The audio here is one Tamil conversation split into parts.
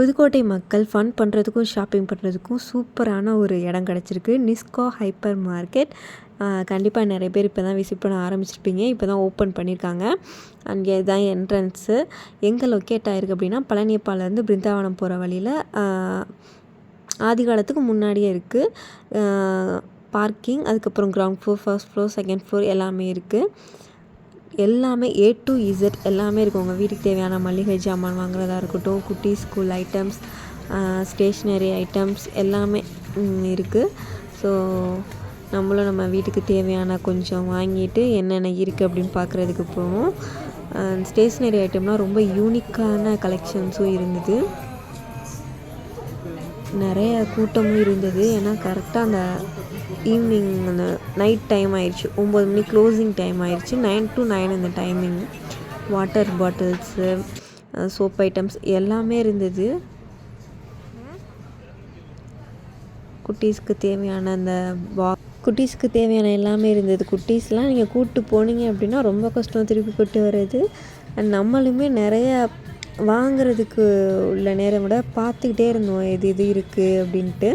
புதுக்கோட்டை மக்கள் ஃபன் பண்ணுறதுக்கும் ஷாப்பிங் பண்ணுறதுக்கும் சூப்பரான ஒரு இடம் கிடச்சிருக்கு. நிஸ்கோ ஹைப்பர் மார்க்கெட் கண்டிப்பாக நிறைய பேர் இப்போ தான் விசிட் பண்ண ஆரம்பிச்சிருப்பீங்க. இப்போ தான் ஓப்பன் பண்ணியிருக்காங்க அங்கே இதுதான் என்ட்ரன்ஸு எங்கே லொக்கேட் ஆகிருக்கு அப்படின்னா பழனியப்பாலேருந்து பிருந்தாவனம் போகிற வழியில் ஆதி காலத்துக்கு முன்னாடியே இருக்குது பார்க்கிங் அதுக்கப்புறம் ground floor first floor second floor எல்லாமே இருக்குது எல்லாமே ஏ டு இசட் எல்லாமே இருக்கும் உங்கள் வீட்டுக்கு தேவையான மளிகை ஜாமான் வாங்குறதா இருக்கட்டும் குட்டி ஸ்கூல் ஐட்டம்ஸ் ஸ்டேஷ்னரி ஐட்டம்ஸ் எல்லாமே இருக்குது ஸோ நம்மளும் நம்ம வீட்டுக்கு தேவையான கொஞ்சம் வாங்கிட்டு என்னென்ன இருக்குது அப்படின்னு பார்க்குறதுக்கு போவோம். ஸ்டேஷ்னரி ஐட்டம்லாம் ரொம்ப யூனிக்கான கலெக்ஷன்ஸும் இருந்தது. நிறைய கூட்டமும் இருந்தது. ஏன்னா கரெக்டாக அந்த ஈவினிங் அந்த நைட் டைம் ஆயிடுச்சு ஒம்பது மணி க்ளோசிங் டைம் ஆயிடுச்சு நைன் டு நைன் அந்த timing water bottles soap items எல்லாமே இருந்தது. குட்டீஸ்க்கு தேவையான அந்த பா குட்டீஸ்க்கு தேவையான எல்லாமே இருந்தது. குட்டீஸ்லாம் நீங்கள் கூப்பிட்டு போனீங்க அப்படின்னா ரொம்ப கஷ்டம். திருப்பி கூட்டு வர்றது. அண்ட் நம்மளுமே நிறைய வாங்குறதுக்கு உள்ள நேரம் விட பார்த்துக்கிட்டே இருந்தோம். எது இது இருக்குது அப்படின்ட்டு.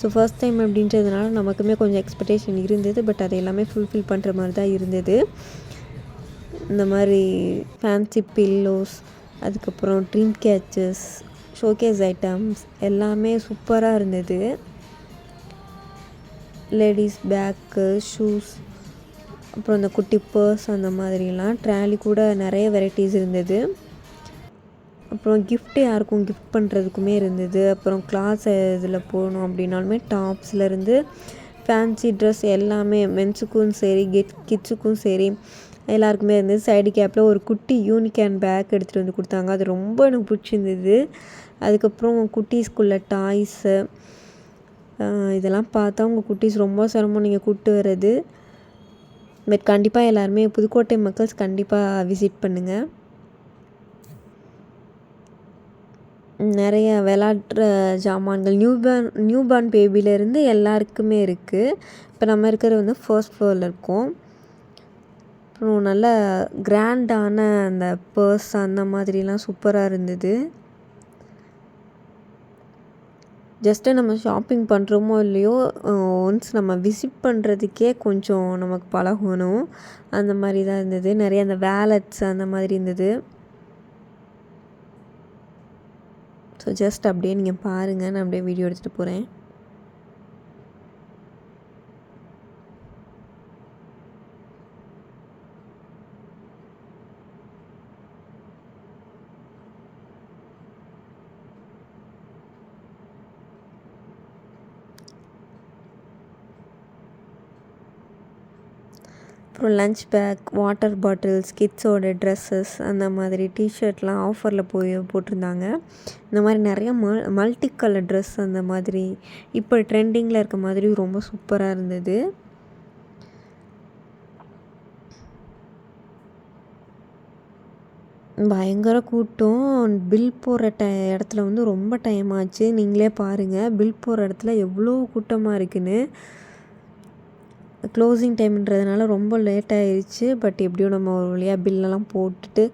ஸோ ஃபர்ஸ்ட் டைம் அப்படின்றதுனால நமக்குமே கொஞ்சம் எக்ஸ்பெக்டேஷன் இருந்தது பட் அது எல்லாமே ஃபுல்ஃபில் பண்ணுற மாதிரி தான் இருந்தது. இந்த மாதிரி ஃபேன்சி பில்லோஸ் அதுக்கப்புறம் ட்ரீம் கேச்சஸ் ஷோகேஸ் ஐட்டம்ஸ் எல்லாமே சூப்பராக இருந்தது. லேடிஸ் பேக்கு ஷூஸ் அப்புறம் இந்த குட்டி பர்ஸ் அந்த மாதிரிலாம் ட்ராலி கூட நிறைய வெரைட்டிஸ் இருந்தது. அப்புறம் கிஃப்ட்டு யாருக்கும் கிஃப்ட் பண்ணுறதுக்குமே இருந்தது. அப்புறம் கிளாஸ் இதில் போகணும் அப்படின்னாலுமே டாப்ஸ்லேருந்து ஃபேன்சி ட்ரெஸ் எல்லாமே மென்ஸுக்கும் சரி கெட் கிட்ஸுக்கும் சரி எல்லாருக்குமே இருந்தது. சைடு கேப்பில் ஒரு குட்டி யூனிகேன் பேக் எடுத்துகிட்டு வந்து கொடுத்தாங்க. அது ரொம்ப எனக்கு பிடிச்சிருந்தது. அதுக்கப்புறம் குட்டீஸ்குள்ள டாய்ஸு இதெல்லாம் பார்த்தா உங்கள் குட்டீஸ் ரொம்ப சிரமம். நீங்கள் கூப்பிட்டு வர்றது. பட் கண்டிப்பாக எல்லாருமே புதுக்கோட்டை மக்கள்ஸ் கண்டிப்பாக விசிட் பண்ணுங்கள் நிறைய விளாட்ற ஜாமான்கள் நியூபார்ன் நியூபார்ன் பேபிலேருந்து எல்லாருக்குமே இருக்குது இப்போ நம்ம இருக்கிறது வந்து ஃபர்ஸ்ட் ஃப்ளோரில் இருக்கோம். அப்புறம் நல்ல கிராண்டான அந்த பர்ஸ் அந்த மாதிரிலாம் சூப்பராக இருந்தது. ஜஸ்ட்டு நம்ம ஷாப்பிங் பண்ணுறோமோ இல்லையோ ஒன்ஸ் நம்ம விசிட் பண்ணுறதுக்கே கொஞ்சம் நமக்கு பழகணும். அந்த மாதிரி தான் இருந்தது. நிறைய அந்த வேலட்ஸ் அந்த மாதிரி இருந்தது. ஸோ ஜஸ்ட் அப்படியே நீங்கள் பாருங்கள் நான் அப்படியே வீடியோ எடுத்துகிட்டு போகிறேன் அப்புறம் லஞ்ச் பேக் வாட்டர் பாட்டில்ஸ் கிட்ஸோட ட்ரெஸ்ஸஸ் அந்த மாதிரி டிஷர்ட்லாம் ஆஃபரில் போய் போட்டிருந்தாங்க. இந்த மாதிரி நிறைய மல் மல்டி கலர் ட்ரெஸ் அந்த மாதிரி இப்போ ட்ரெண்டிங்கில் இருக்க மாதிரி ரொம்ப சூப்பராக இருந்தது. பயங்கர கூட்டம். பில் போடுற ட இடத்துல வந்து ரொம்ப டைம் ஆச்சு. நீங்களே பாருங்கள் பில் போடுற இடத்துல எவ்வளோ கூட்டமாக இருக்குன்னு. க்ளோசிங் டைம்ன்றதுனால ரொம்ப லேட் ஆயிடுச்சு பட் எப்படியும் நம்ம ஒரு வழியாக பில்லெல்லாம் போட்டுட்டு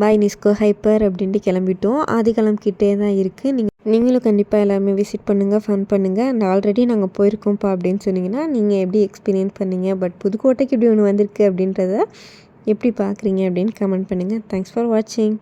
பாய் நிஸ்கோ ஹைப்பர் அப்படின்ட்டு கிளம்பிட்டோம். ஆதிகாலம் கிட்டே தான் இருக்குது நீங்கள் நீங்களும் கண்டிப்பாக எல்லாருமே விசிட் பண்ணுங்கள் ஃபன் பண்ணுங்கள் அண்ட் ஆல்ரெடி நாங்கள் போயிருக்கோம்ப்பா அப்படின்னு சொன்னீங்கன்னா நீங்கள் எப்படி எக்ஸ்பீரியன்ஸ் பண்ணீங்க? பட் புதுக்கோட்டைக்கு இப்படி ஒன்று வந்திருக்கு அப்படின்றத எப்படி பார்க்குறீங்க அப்படின்னு கமெண்ட் பண்ணுங்கள் தேங்க்ஸ் ஃபார் வாட்சிங்